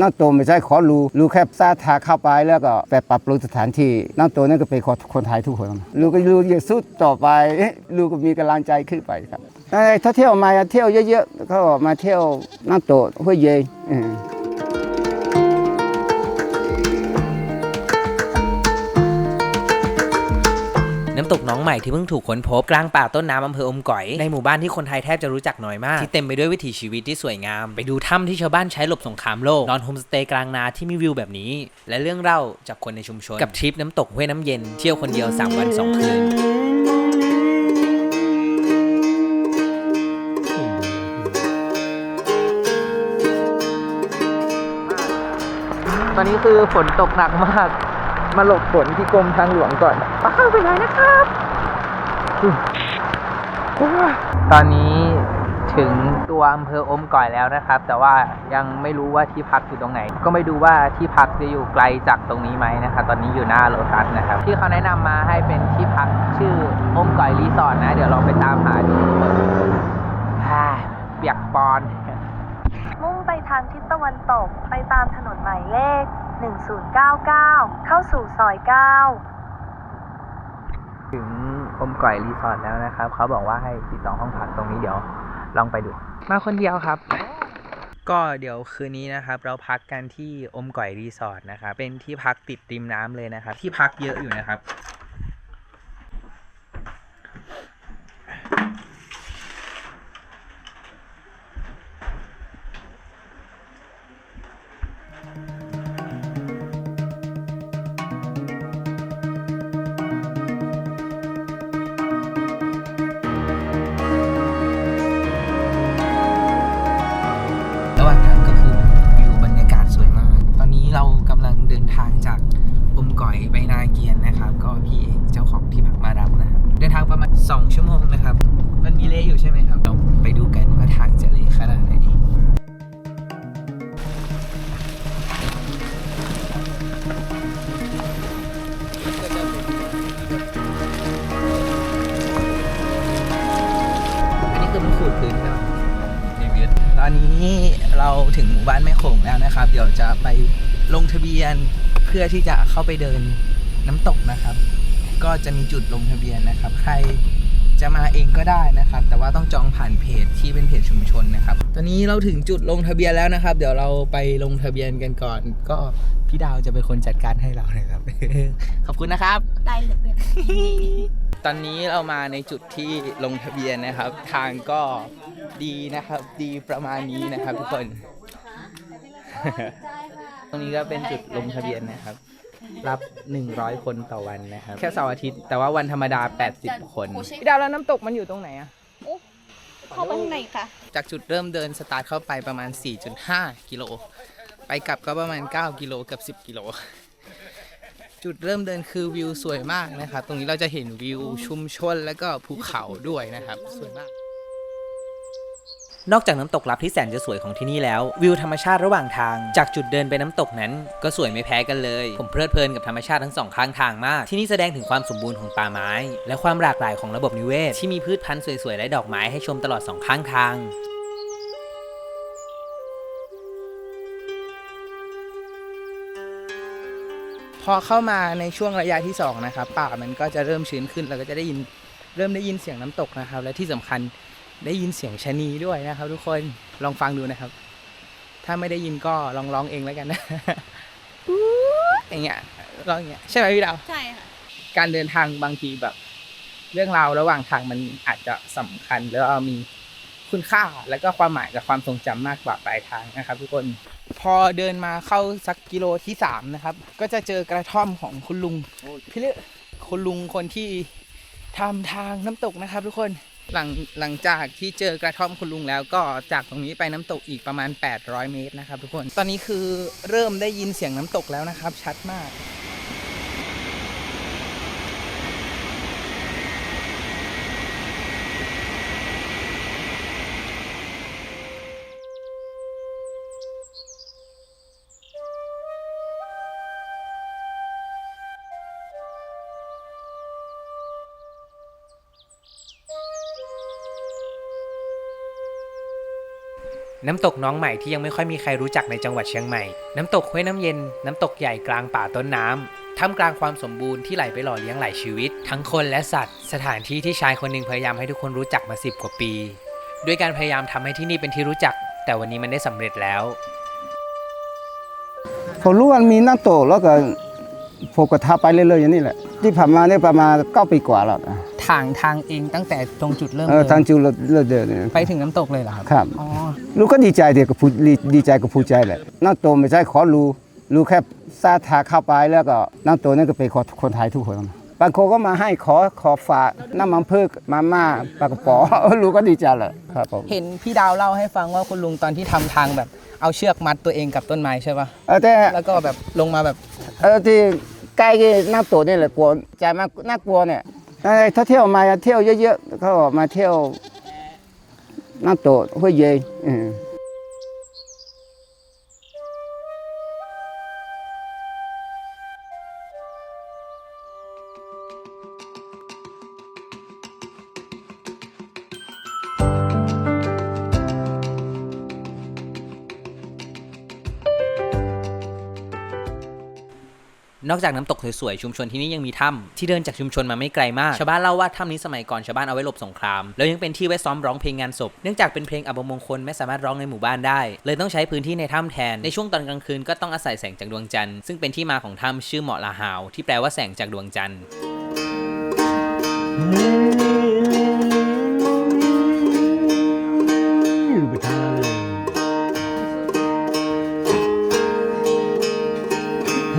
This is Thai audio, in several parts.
น้ำตไม่ใช่ขอรูรูแค่ซาทาเข้าไปแล้วก็ไปปรับปรุงสถานที่น้ำตนั่นก็เป็นคนไทยทุกคนรูก็รูอย่าสุดต่อไปรูก็มีกำลังใจขึ้นไปครับถ้าเที่ยวมาเที่ยวเยอะๆก็มาเที่ยวน้ำตห้วยเยย ตกหน้องใหม่ที่เพิ่งถูกค้นพบกลางป่าต้นน้ำอำเภออมก๋อย ในหมู่บ้านที่คนไทยแทบจะรู้จักน้อยมาก ที่เต็มไปด้วยวิถีชีวิตที่สวยงาม ไปดูถ้ำที่ชาวบ้านใช้หลบสงครามโลกนอนโฮมสเตย์กลางนาที่มีวิวแบบนี้ และเรื่องเล่าจากคนในชุมชน กับทริปน้ำตกห้วยน้ำเย็นเที่ยวคนเดียว 3 วัน 2 คืนตอนนี้คือฝนตกหนักมาก มาหลบฝนที่กรมทางหลวงก่อนเข้าไปเลยนะครับตอนนี้ถึงตัวอำเภออมก่อยแล้วนะครับ แต่ว่ายังไม่รู้ว่าที่พักอยู่ตรงไหน ก็ไม่ดูว่าที่พักจะอยู่ไกลจากตรงนี้ไหมนะครับตอนนี้อยู่หน้าโลตัสนะครับ ที่เขาแนะนำมาให้เป็นที่พักชื่ออมก่อยรีสอร์ทนะ เดี๋ยวลองไปตามหาดูฮ่าเปียกปอน มุ่งไปทางทิศตะวันตกไปตามถนนหมายเลข 1099 เข้าสู่ซอย 9 ถึงอมก่อยรีสอร์ทแล้วนะครับ เขาบอกว่าให้ติดต่อห้องพักตรงนี้เดี๋ยวลองไปดู มาคนเดียวครับ ก็เดี๋ยวคืนนี้นะครับ เราพักกันที่อมก่อยรีสอร์ทนะครับ เป็นที่พักติดริมน้ำเลยนะครับ ที่พักเยอะอยู่นะครับ 2 ชั่วโมงนะครับ มันมีเละอยู่ใช่ไหมครับเราไปดูกันว่าทางจะเละขนาดไหนอันนี้คือมันขูดพื้นใช่ไหมตอนนี้เราถึงหมู่บ้านแม่โขงแล้วนะครับ เดี๋ยวจะไปลงทะเบียนเพื่อที่จะเข้าไปเดินน้ำตกนะครับ ก็จะมีจุดลงทะเบียนนะครับ ใคร จะมาเองก็ได้นะครับ แต่ว่าต้องจองผ่านเพจที่เป็นเพจชุมชนนะครับ ตอนนี้เราถึงจุดลงทะเบียนแล้วนะครับ เดี๋ยวเราไปลงทะเบียนกันก่อน ก็พี่ดาวจะเป็นคนจัดการให้เรานะครับ ขอบคุณนะครับ ได้เลย ตอนนี้เรามาในจุดที่ลงทะเบียนนะครับ ทางก็ดีนะครับ ดีประมาณนี้นะครับ ทุกคน ตรงนี้ก็เป็นจุดลงทะเบียนนะครับ รับ 100 คนต่อวันนะครับ แค่เสาร์อาทิตย์แต่ว่าวันธรรมดา 80 คนพี่ดาวแล้วน้ำตกมันอยู่ตรงไหนอะเข้าไปข้างในค่ะ จากจุดเริ่มเดินสตาร์ทเข้าไปประมาณ 4.5 กิโล ไปกลับก็ประมาณ 9 กิโลเกับ 10 กิโล จุดเริ่มเดินคือวิวสวยมากนะครับ ตรงนี้เราจะเห็นวิวชุมชนแล้วก็ภูเขาด้วยนะครับ สวยมาก นอกจากน้ำตกลับที่แสนจะสวยของที่นี่แล้ว วิวธรรมชาติระหว่างทาง จากจุดเดินไปน้ำตกนั้น ก็สวยไม่แพ้กันเลย ผมเพลิดเพลินกับธรรมชาติทั้งสองข้างทางมาก ที่นี่แสดงถึงความสมบูรณ์ของป่าไม้ และความหลากหลายของระบบนิเวศ ที่มีพืชพันธุ์สวยๆและดอกไม้ให้ชมตลอดสองข้างทางพอเข้ามาในช่วงระยะที่2นะครับป่ามันก็จะเริ่มชื้นขึ้นแล้วก็จะได้ยินเริ่มได้ยินเสียงน้ำตกนะครับ และที่สำคัญ ได้ยินเสียงชะนีด้วยนะครับ ทุกคนลองฟังดูนะครับ ถ้าไม่ได้ยินก็ลองร้องเองแล้วกันนะอย่างเงี้ยร้องอย่างเงี้ยใช่ไหมพี่ดาวใช่ค่ะการเดินทางบางทีแบบ เรื่องราวระหว่างทางมันอาจจะสำคัญแล้วเอามีคุณค่าแล้วก็ความหมายกับความทรงจำมากกว่าปลายทางนะครับ ทุกคนพอเดินมาเข้าสักกิโลที่สามนะครับ ก็จะเจอกระท่อมของคุณลุงพี่เลือคุณลุงคนที่ทำทางน้ำตกนะครับ ทุกคน หลังหลังจากที่เจอกระท่อมคุณลุงแล้วก็จากตรงนี้ไปน้ำตกอีกประมาณ 800 เมตรนะครับทุกคน ตอนนี้คือเริ่มได้ยินเสียงน้ำตกแล้วนะครับ ชัดมาก น้ำตกน้องใหม่ที่ยังไม่ค่อยมีใครรู้จักในจังหวัดเชียงใหม่ น้ำตกห้วยน้ำเย็น น้ำตกใหญ่กลางป่าต้นน้ำท่ามกลางความสมบูรณ์ที่ไหลไปหล่อเลี้ยงหลายชีวิต ทั้งคนและสัตว์ สถานที่ที่ชายคนหนึ่งพยายามให้ทุกคนรู้จักมาสิบกว่าปี ด้วยการพยายามทำให้ที่นี่เป็นที่รู้จัก แต่วันนี้มันได้สำเร็จแล้วผมรู้ว่ามีน้ำตกแล้วก็ผมก็ทาไปเรื่อยๆอย่างนี้แหละ ที่ผ่านมาเนี่ยประมาณเก้าปีกว่าแล้ว นะทางทางเองตั้งแต่ตรงจุดเริ่มเออเดินทางจูเราเราเดินเนี่ยไปถึงน้ำตกเลยเหรอครับครับ อ๋อลูกก็ดีใจเดียวกับผู้ดีดีใจกับผู้ใจแหละน้ำตกไม่ใช่ขอรู้รู้แค่ซาทาเข้าไปแล้วก็น้ำตกนั่นก็เป็นคนคนไทยทุกคนบางคนก็มาให้ขอขอฝากน้ำมันพืชมาม่าปลากระป๋อลูกก็ดีใจแหละครับผมเห็นพี่ดาวเล่าให้ฟังว่าคุณลุงตอนที่ทำทางแบบเอาเชือกมัดตัวเองกับต้นไม้ใช่ปะเออแต่แล้วก็แบบลงมาแบบ เออที่ใกล้น้ำตกนี่แหละกลัวใจมากน่ากลัวเนี่ยเออ ถ้าเที่ยวมาเที่ยวเยอะๆเขาบอกมาเที่ยวน้ำตกห้วยเย นอกจากน้ำตกสวยๆชุมชนที่นี่ยังมีถ้ำที่เดินจากชุมชนมาไม่ไกลมากชาวบ้านเล่าว่าถ้ำนี้สมัยก่อนชาวบ้านเอาไว้หลบสงคราม แล้วยังเป็นที่ไว้ซ้อมร้องเพลงงานศพเนื่องจากเป็นเพลงอับมงคลไม่สามารถร้องในหมู่บ้านได้ เลยต้องใช้พื้นที่ในถ้ำแทนในช่วงตอนกลางคืนก็ต้องอาศัยแสงจากดวงจันทร์ซึ่งเป็นที่มาของถ้ำชื่อเหมาะลาหาว ที่แปลว่าแสงจากดวงจันทร์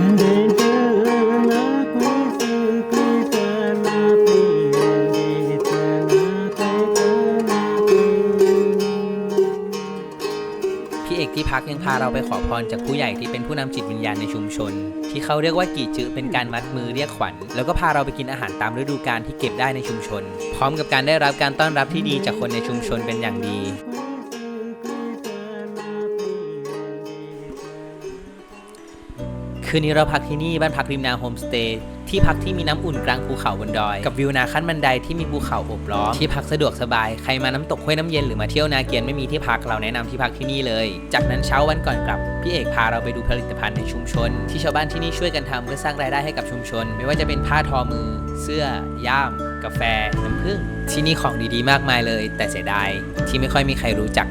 พี่เาเราไปขอพรจากผู้ใหญ่ที่เป็นผู้นำจิตวิญญาณในชุมชน ที่เขาเรียกว่ากีจื้อเป็นการมัดมือเรียกขวัญ แล้วก็พาเราไปกินอาหารตามฤดูกาลที่เก็บได้ในชุมชน พร้อมกับการได้รับการต้อนรับที่ดีจากคนในชุมชนเป็นอย่างดี คืนนี้เราพักที่นี่บ้านพักริมนาโฮมสเตย์ที่พักที่มีน้ำอุ่นกลางภูเขาบนดอย กับวิวนาขั้นบันไดที่มีภูเขาโอบล้อมที่พักสะดวกสบาย ใครมาน้ำตกห้วยน้ำเย็นหรือมาเที่ยวนาเกียนไม่มีที่พักเราแนะนำที่พักที่นี่เลย จากนั้นเช้าวันก่อนกลับ พี่เอกพาเราไปดูผลิตภัณฑ์ในชุมชน ที่ชาวบ้านที่นี่ช่วยกันทำเพื่อสร้างรายได้ให้กับชุมชน ไม่ว่าจะเป็นผ้าทอมือ เสื้อ ย่าม กาแฟ น้ำผึ้งที่นี่ของดีๆ มากมายเลย แต่เสียดายที่ไม่ค่อยมีใครรู้จัก